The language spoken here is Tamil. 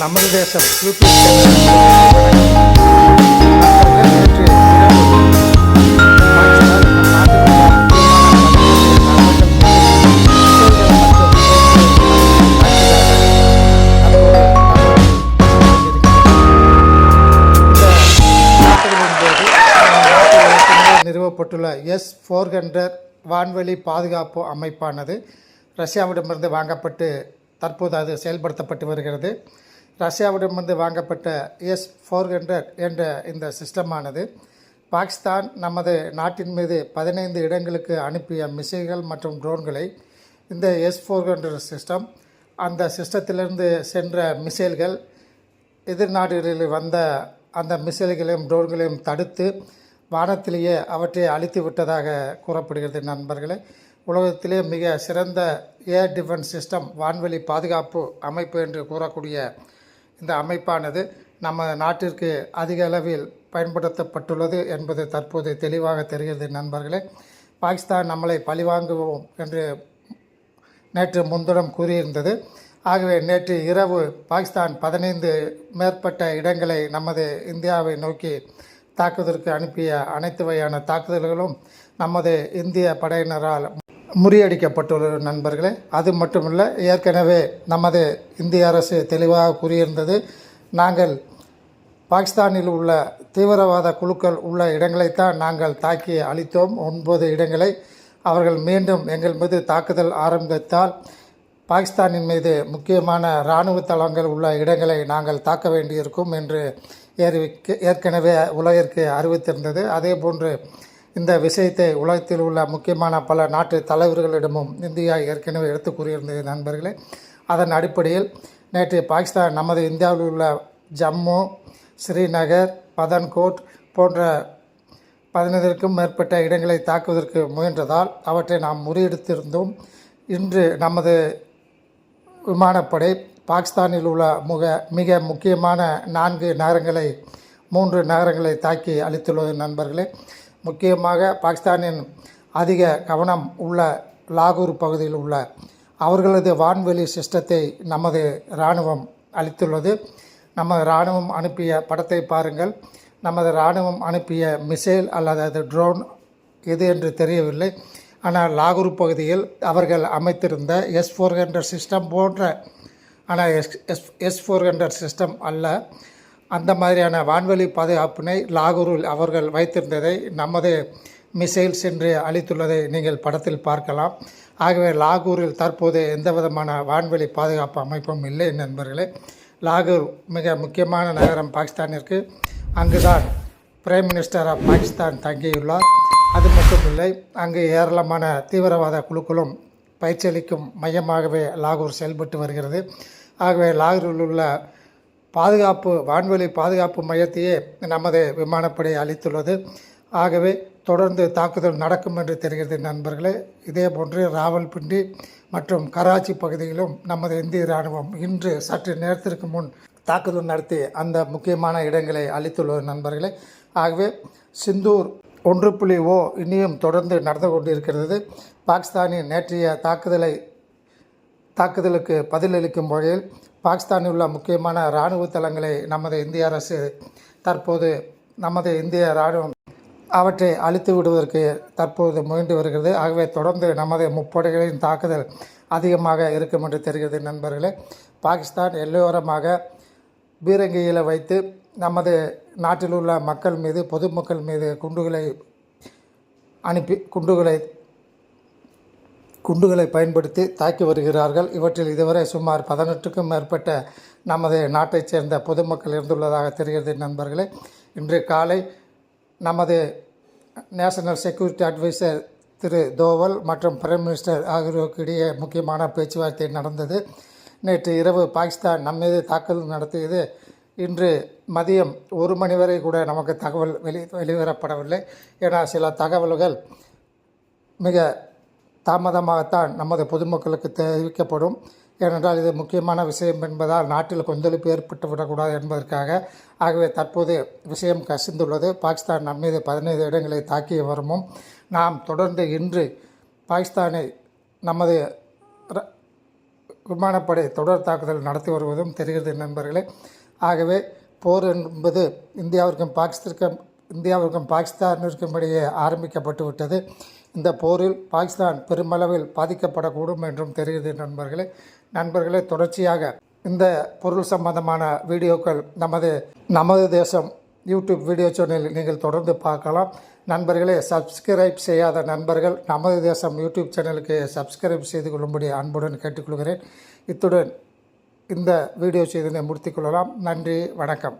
நமது தேசம். யூடியூப் நிறுவப்பட்டுள்ள எஸ் ஃபோர் ஹண்ட்ரட் வான்வெளி பாதுகாப்பு அமைப்பானது ரஷ்யாவிடமிருந்து வாங்கப்பட்டு தற்போது அது செயல்படுத்தப்பட்டு வருகிறது. ரஷ்யாவிடமிருந்து வாங்கப்பட்ட எஸ் ஃபோர் ஹண்ட்ரட் என்ற இந்த சிஸ்டமானது பாகிஸ்தான் நமது நாட்டின் மீது பதினைந்து இடங்களுக்கு அனுப்பிய மிசைல்கள் மற்றும் ட்ரோன்களை இந்த எஸ் ஃபோர் ஹண்ட்ரட் சிஸ்டம் அந்த சிஸ்டத்திலிருந்து சென்ற மிசைல்கள் எதிர்நாடுகளில் வந்த அந்த மிசைல்களையும் ட்ரோன்களையும் தடுத்து வானத்திலேயே அவற்றை அழித்து விட்டதாக கூறப்படுகிறது நண்பர்களே. உலகத்திலே மிக சிறந்த ஏர் டிஃபென்ஸ் சிஸ்டம் வான்வெளி பாதுகாப்பு அமைப்பு என்று கூறக்கூடிய இந்த அமைப்பானது நம்ம நாட்டிற்கு அதிக அளவில் பயன்படுத்தப்பட்டுள்ளது என்பது தற்போது தெளிவாக தெரிகிறது நண்பர்களே. பாகிஸ்தான் நம்மளை பழிவாங்குவோம் என்று நேற்று முன்தினம் கூறியிருந்தது. ஆகவே நேற்று இரவு பாகிஸ்தான் பதினைந்து மேற்பட்ட இடங்களை நமது இந்தியாவை நோக்கி தாக்குவதற்கு அனுப்பிய அனைத்து வகையான தாக்குதல்களும் நமது இந்திய படையினரால் முறியடிக்கப்பட்டுள்ள நண்பர்களே அது மட்டுமல்ல ஏற்கனவே நமது இந்திய அரசு தெளிவாக கூறியிருந்தது நாங்கள் பாகிஸ்தானில் உள்ள தீவிரவாத குழுக்கள் உள்ள இடங்களைத்தான் நாங்கள் தாக்கி அழித்தோம். ஒன்பது இடங்களை அவர்கள் மீண்டும் எங்கள் மீது தாக்குதல் ஆரம்பித்தால் பாகிஸ்தானின் மீது முக்கியமான இராணுவ தளங்கள் உள்ள இடங்களை நாங்கள் தாக்க வேண்டியிருக்கும் என்று ஏறிவிக்க ஏற்கனவே உலகிற்கு அறிவித்திருந்தது. அதே போன்று இந்த விஷயத்தை உலகத்தில் உள்ள முக்கியமான பல நாட்டு தலைவர்களிடமும் இந்தியா ஏற்கனவே எடுத்து கூறியிருந்தது நண்பர்களே. அதன் அடிப்படையில் நேற்று பாகிஸ்தான் நமது இந்தியாவில் உள்ள ஜம்மு ஸ்ரீநகர் பதன்கோட் போன்ற பதினைந்திற்கும் மேற்பட்ட இடங்களை தாக்குவதற்கு முயன்றதால் அவற்றை நாம் முறியடித்திருந்தோம். இன்று நமது விமானப்படை பாகிஸ்தானில் உள்ள முக மிக முக்கியமான நான்கு நகரங்களை மூன்று நகரங்களை தாக்கி அளித்துள்ளது நண்பர்களே. முக்கியமாக பாகிஸ்தானின் அதிக கவனம் உள்ள லாகூர் பகுதியில் உள்ள அவர்களது வான்வெளி சிஸ்டத்தை நமது இராணுவம் அளித்துள்ளது. நமது இராணுவம் அனுப்பிய படத்தை பாருங்கள். நமது இராணுவம் அனுப்பிய மிசைல் அல்லது அது ட்ரோன் எது என்று தெரியவில்லை. ஆனால் லாகூர் பகுதியில் அவர்கள் அமைத்திருந்த எஸ் ஃபோர் ஹண்ட்ரட் சிஸ்டம் போன்ற ஆனால் S S S four hundred system அல்ல. அந்த மாதிரியான வான்வெளி பாதுகாப்பினை லாகூரில் அவர்கள் வைத்திருந்ததை நமது மிசைல் சென்று அளித்துள்ளதை நீங்கள் படத்தில் பார்க்கலாம். ஆகவே லாகூரில் தற்போது எந்த விதமான வான்வெளி பாதுகாப்பு அமைப்பும் இல்லை நண்பர்களே. லாகூர் மிக முக்கியமான நகரம் பாகிஸ்தானிற்கு. அங்குதான் பிரைம் மினிஸ்டர் ஆஃப் பாகிஸ்தான் தங்கியுள்ளார். அது மட்டுமில்லை அங்கு ஏராளமான தீவிரவாத குழுக்களும் பயிற்சியளிக்கும் மையமாகவே லாகூர் செயல்பட்டு வருகிறது. ஆகவே லாகூரில் உள்ள பாதுகாப்பு வான்வெளி பாதுகாப்பு மையத்தையே நமது விமானப்படை அளித்துள்ளது. ஆகவே தொடர்ந்து தாக்குதல் நடக்கும் என்று தெரிகிறது நண்பர்களே. இதே போன்று ராவல்பிண்டி மற்றும் கராச்சி பகுதியிலும் நமது இந்திய இராணுவம் இன்று சற்று நேரத்திற்கு முன் தாக்குதல் நடத்தி அந்த முக்கியமான இடங்களை அளித்துள்ளது நண்பர்களே. ஆகவே சிந்தூர் ஒன்று புள்ளி ஓ இனியும் தொடர்ந்து நடந்து கொண்டிருக்கிறது. பாகிஸ்தானின் நேற்றைய தாக்குதலை தாக்குதலுக்கு பதிலளிக்கும் வகையில் பாகிஸ்தானில் உள்ள முக்கியமான இராணுவ தளங்களை நமது இந்திய அரசு தற்போது நமது இந்திய இராணுவம் அவற்றை அழித்து விடுவதற்கு தற்போது முயன்று வருகிறது. ஆகவே தொடர்ந்து நமது முப்படைகளின் தாக்குதல் அதிகமாக இருக்கும் என்று தெரிகிறது நண்பர்களே. பாகிஸ்தான் எல்லையோரமாக பீரங்கியில் வைத்து நமது நாட்டில் உள்ள மக்கள் மீது பொதுமக்கள் மீது குண்டுகளை அனுப்பி குண்டுகளை குண்டுகளை பயன்படுத்தி தாக்கி வருகிறார்கள். இவற்றில் இதுவரை சுமார் பதினெட்டுக்கும் மேற்பட்ட நமது நாட்டைச் சேர்ந்த பொதுமக்கள் இருந்துள்ளதாக தெரிகிறது நண்பர்களே. இன்று காலை நமது national security adviser Thiru Doval மற்றும் பிரைம் மினிஸ்டர் ஆகியோருக்கு இடையே முக்கியமான பேச்சுவார்த்தை நடந்தது. நேற்று இரவு பாகிஸ்தான் நம் மீது தாக்குதல் நடத்தியது. இன்று மதியம் ஒரு மணி வரை கூட நமக்கு தகவல் வெளி வெளிவரப்படவில்லை. ஏன்னா சில தகவல்கள் மிக தாமதமாகத்தான் நமது பொதுமக்களுக்கு தெரிவிக்கப்படும். ஏனென்றால் இது முக்கியமான விஷயம் என்பதால் நாட்டில் கொந்தளிப்பு ஏற்பட்டு விடக்கூடாது என்பதற்காக ஆகவே தற்போது விஷயம் கசிந்துள்ளது. பாகிஸ்தான் நம் மீது பதினைந்து இடங்களை தாக்கிய வருமும் நாம் தொடர்ந்து இன்று பாகிஸ்தானை நமது ர- விமானப்படை தொடர் தாக்குதல் நடத்தி வருவதும் தெரிகிறது நண்பர்களே. ஆகவே போர் என்பது இந்தியாவிற்கும் பாகிஸ்தானுக்கும் இந்தியாவிற்கும் பாகிஸ்தானிற்கும் இடையே ஆரம்பிக்கப்பட்டு விட்டது இந்த போரில் பாகிஸ்தான் பெருமளவில் பாதிக்கப்படக்கூடும் என்றும் தெரிகிறது நண்பர்களே. நண்பர்களே தொடர்ச்சியாக இந்த பொருள் சம்பந்தமான வீடியோக்கள் நமது நமது தேசம் யூடியூப் வீடியோ சேனலில் நீங்கள் தொடர்ந்து பார்க்கலாம். நண்பர்களே சப்ஸ்கிரைப் செய்யாத நண்பர்கள் நமது தேசம் யூடியூப் சேனலுக்கு சப்ஸ்கிரைப் செய்து கொள்ளும்படி அன்புடன் கேட்டுக்கொள்கிறேன். இத்துடன் இந்த வீடியோ செய்தினை முடித்துக்கொள்ளலாம் நன்றி வணக்கம்.